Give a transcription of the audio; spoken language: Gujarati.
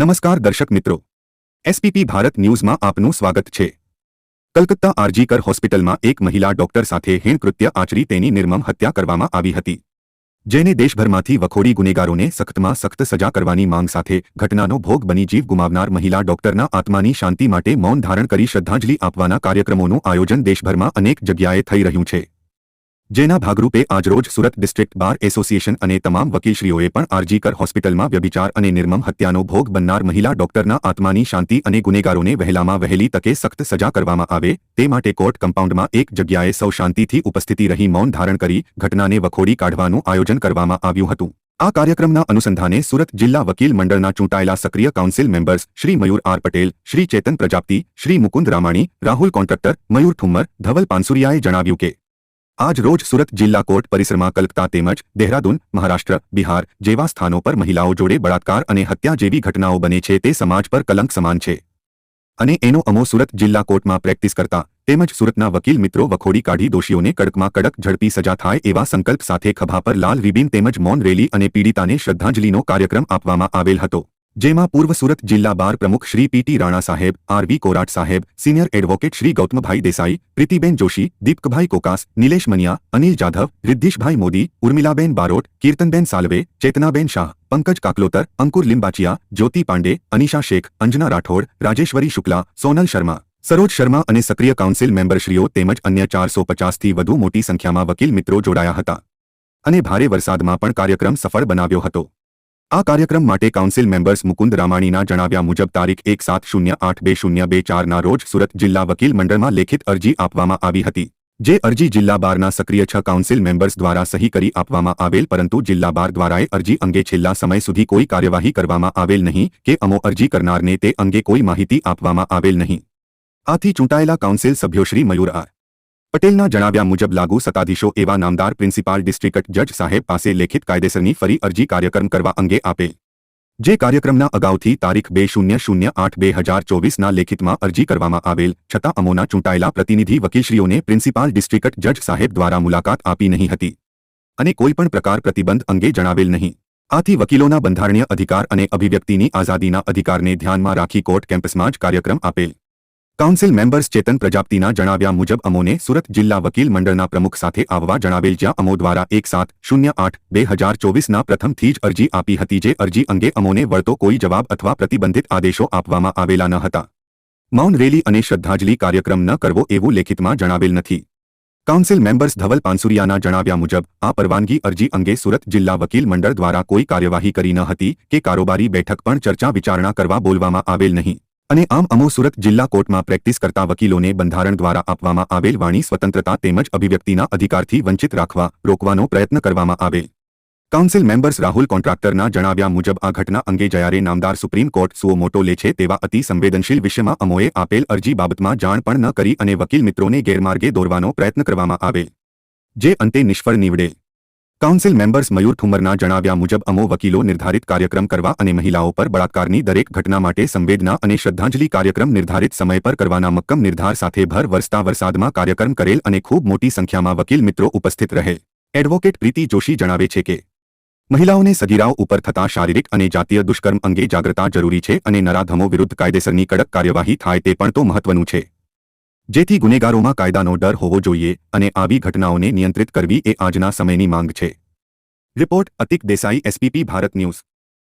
નમસ્કાર દર્શક મિત્રો. એસપીપી ભારત ન્યૂઝમાં આપનું સ્વાગત છે. કલકત્તા આરજીકર હોસ્પિટલમાં એક મહિલા ડોક્ટર સાથે હિણકૃત્ય આચરી તેની નિર્મમ હત્યા કરવામાં આવી હતી. જેને દેશભરમાંથી વખોડી ગુનેગારોને સખ્તમાં સખ્ત સજા કરવાની માંગ સાથે ઘટનાનો ભોગ બની જીવ ગુમાવનાર મહિલા ડોક્ટરના આત્માની શાંતિ માટે મૌન ધારણ કરી શ્રદ્ધાંજલિ આપવાના કાર્યક્રમોનું આયોજન દેશભરમાં અનેક જગ્યાએ થઈ રહ્યું છે. જેના ભાગરૂપે આજરોજ સુરત ડિસ્ટ્રિક્ટ બાર એસોસિએશન અને તમામ વકીલશ્રીઓએ પણ આરજીકર હોસ્પિટલમાં વ્યભિચાર અને નિર્મમ હત્યાનો ભોગ બનનાર મહિલા ડોક્ટરના આત્માની શાંતિ અને ગુનેગારોને વહેલામાં વહેલી તકે સખ્ત સજા કરવામાં આવે, તે માટે કોર્ટ કમ્પાઉન્ડમાં એક જગ્યાએ સૌ શાંતિથી ઉપસ્થિતિ રહી મૌન ધારણ કરી ઘટનાને વખોડી કાઢવાનું આયોજન કરવામાં આવ્યું હતું. આ કાર્યક્રમના અનુસંધાને સુરત જિલ્લા વકીલ મંડળના ચૂંટાયેલા સક્રિય council members Shri Mayur R Patel, Shri Chetan Prajapati, Shri Mukund Ramani, Rahul Contractor, Mayur Thummar, Dhaval પાનસુરિયાએ જણાવ્યું કે આજ રોજ સુરત જિલ્લા કોર્ટ પરિસરમાં કલકત્તા તેમજ દહેરાદૂન, મહારાષ્ટ્ર, બિહાર જેવા સ્થાનો પર મહિલાઓ જોડે બળાત્કાર અને હત્યા જેવી ઘટનાઓ બને છે તે સમાજ પર કલંક સમાન છે. અને એનો અમો સુરત જિલ્લા કોર્ટમાં પ્રેક્ટિસ કરતા તેમજ સુરતના વકીલ મિત્રો વખોડી કાઢી દોષીઓને કડકમાં કડક ઝડપી સજા થાય એવા સંકલ્પ સાથે ખભા પર લાલ રિબીન તેમજ મૌન રેલી અને પીડિતાને શ્રદ્ધાંજલિનો કાર્યક્રમ આપવામાં આવેલ હતો. જેમાં પૂર્વ સુરત જિલ્લા બાર પ્રમુખ શ્રી પીટી રાણા સાહેબ આરવી કોરાટ સાહેબ, સિનિયર એડવોકેટ શ્રી ગૌતમભાઈ દેસાઈ, પ્રીતિબેન જોશી, દીપકભાઈ કોકાસ, નિલેશ મનિયા, અનિલ જાધવ, રિદ્ધિશભાઈ મોદી, ઉર્મિલાબેન બારોટ, કીર્તનબેન સાલવે, ચેતનાબેન શાહ, પંકજ કાકલોતર, અંકુર લિંબાચિયા, જ્યોતિ પાંડે, અનિશા શેખ, અંજના રાઠોડ, રાજેશ્વરી શુક્લા, સોનલ શર્મા, સરોજ શર્મા અને સક્રિય કાઉન્સિલ મેમ્બરશ્રીઓ તેમજ અન્ય ચારસો પચાસથી વધુ મોટી સંખ્યામાં વકીલ મિત્રો જોડાયા હતા. અને ભારે વરસાદમાં પણ કાર્યક્રમ સફળ બનાવ્યો હતો. આ કાર્યક્રમ માટે કાઉન્સિલ મેમ્બર્સ મુકુંદ રામાણીના જણાવ્યા મુજબ તારીખ એક સાત શૂન્ય આઠ બે શૂન્ય બે ચારના રોજ સુરત જિલ્લા વકીલ મંડળમાં લેખિત અરજી આપવામાં આવી હતી. જે અરજી જિલ્લા બારના સક્રિય છ કાઉન્સિલ મેમ્બર્સ દ્વારા સહી કરી આપવામાં આવેલ પરંતુ જિલ્લા બાર દ્વારાએ અરજી અંગે છેલ્લા સમય સુધી કોઈ કાર્યવાહી કરવામાં આવેલ નહીં કે અમો અરજી કરનારને તે અંગે કોઈ માહિતી આપવામાં આવેલ નહીં. આથી ચૂંટાયેલા કાઉન્સિલ સભ્યો શ્રી મયુર આર. પટેલના જણાવ્યા મુજબ લાગુ સત્તાધીશો એવા નામદાર પ્રિન્સિપાલ ડિસ્ટ્રિક્ટ જજ સાહેબ પાસે લેખિત કાયદેસરની ફરી અરજી કાર્યક્રમ કરવા અંગે આપે જે કાર્યક્રમના અગાઉથી તારીખ બે શૂન્ય શૂન્ય આઠ બે હજાર ચોવીસના લેખિતમાં અરજી કરવામાં આવેલ, છતાં અમોના ચૂંટાયેલા પ્રતિનિધિ વકીલશ્રીઓને પ્રિન્સિપાલ ડિસ્ટ્રિક્ટ જજ સાહેબ દ્વારા મુલાકાત આપી નહીં હતી. અને કોઈપણ પ્રકાર પ્રતિબંધ અંગે જણાવેલ નહીં. આથી વકીલોના બંધારણીય અધિકાર અને અભિવ્યક્તિની આઝાદીના અધિકારને ધ્યાનમાં રાખી કોર્ટ કેમ્પસમાં જ કાર્યક્રમ આપેલ. કાઉન્સિલ મેમ્બર્સ ચેતન પ્રજાપતિના જણાવ્યા મુજબ અમોને સુરત જિલ્લા વકીલ મંડળના પ્રમુખ સાથે આવવા જણાવેલ જ્યાં અમો દ્વારા એક સાત શૂન્ય આઠ બે હજાર ચોવીસના પ્રથમથી જ અરજી આપી હતી જે અરજી અંગે અમોને વળતો કોઈ જવાબ અથવા પ્રતિબંધિત આદેશો આપવામાં આવેલા ન હતા. મૌન રેલી અને શ્રદ્ધાંજલિ કાર્યક્રમ ન કરવો એવું લેખિતમાં જણાવેલ નથી. કાઉન્સિલ મેમ્બર્સ ધવલ પાનસુરિયાના જણાવ્યા મુજબ, આ પરવાનગી અરજી અંગે સુરત જિલ્લા વકીલ મંડળ દ્વારા કોઈ કાર્યવાહી કરી ન હતી કે કારોબારી બેઠક પણ ચર્ચા વિચારણા કરવા બોલવામાં આવેલ નહીં. અને આમ અમો સુરત જિલ્લા કોર્ટમાં પ્રેક્ટિસ કરતા વકીલોને બંધારણ દ્વારા આપવામાં આવેલ વાણી સ્વતંત્રતા તેમજ અભિવ્યક્તિના અધિકારથી વંચિત રાખવા, રોકવાનો પ્રયત્ન કરવામાં આવે કાઉન્સિલ મેમ્બર્સ રાહુલ કોન્ટ્રાક્ટરના જણાવ્યા મુજબ આ ઘટના અંગે જયારે નામદાર સુપ્રીમ કોર્ટ સુઓ મોટો લે છે તેવા અતિ સંવેદનશીલ વિષયમાં અમોએ આપેલ અરજી બાબતમાં જાણ પણ ન કરી અને વકીલ મિત્રોને ગેરમાર્ગે દોરવાનો પ્રયત્ન કરવામાં આવે જે અંતે નિષ્ફળ નીવડે કાઉન્સિલ મેમ્બર્સ મયુર ઠુમરના જણાવ્યા મુજબ અમો વકીલો નિર્ધારિત કાર્યક્રમ કરવા અને મહિલાઓ પર બળાત્કારની દરેક ઘટના માટે સંવેદના અને શ્રદ્ધાંજલિ કાર્યક્રમ નિર્ધારિત સમય પર કરવાના મક્કમ નિર્ધાર સાથે ભર વરસતા વરસાદમાં કાર્યક્રમ કરેલ અને ખૂબ મોટી સંખ્યામાં વકીલ મિત્રો ઉપસ્થિત રહે. એડવોકેટ પ્રીતિ જોશી જણાવે છે કે, મહિલાઓને સગીરાઓ ઉપર થતા શારીરિક અને જાતીય દુષ્કર્મ અંગે જાગૃતતા જરૂરી છે અને નરાધમો વિરુદ્ધ કાયદેસરની કડક કાર્યવાહી થાય તે પણ તો મહત્વનું છે. જેથી ગુનેગારોમાં કાયદાનો ડર હોવો જોઈએ અને આવી ઘટનાઓને નિયંત્રિત કરવી એ આજના સમયની માંગ છે. Report Atik Desai SPP Bharat news.